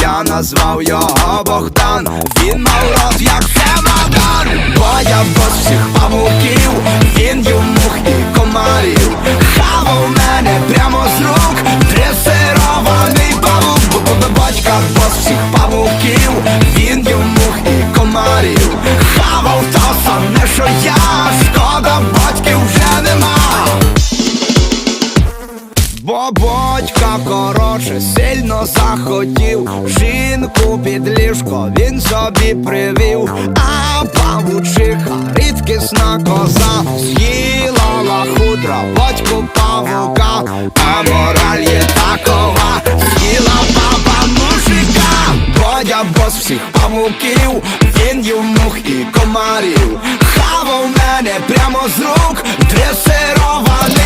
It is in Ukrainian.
Я назвав його Богдан, він мав рот як чемодан Бо я бос всіх павуків, він мух і комарів. Хавав мене прямо з рук, дресирований павук. Бо бо- Батька бос всіх павуків, він мух і комарів. Хавав то саме, що я, Бо батька коротше сильно захотів. Жінку під ліжко він собі привів. А павучиха рідкісна коза. З'їла лахудра, батьку павука. А мораль є такова. З'їла баба мужика. Бодя бос всіх павуків. Він їв мух і комарів. Хавав мене прямо з рук. Дресирований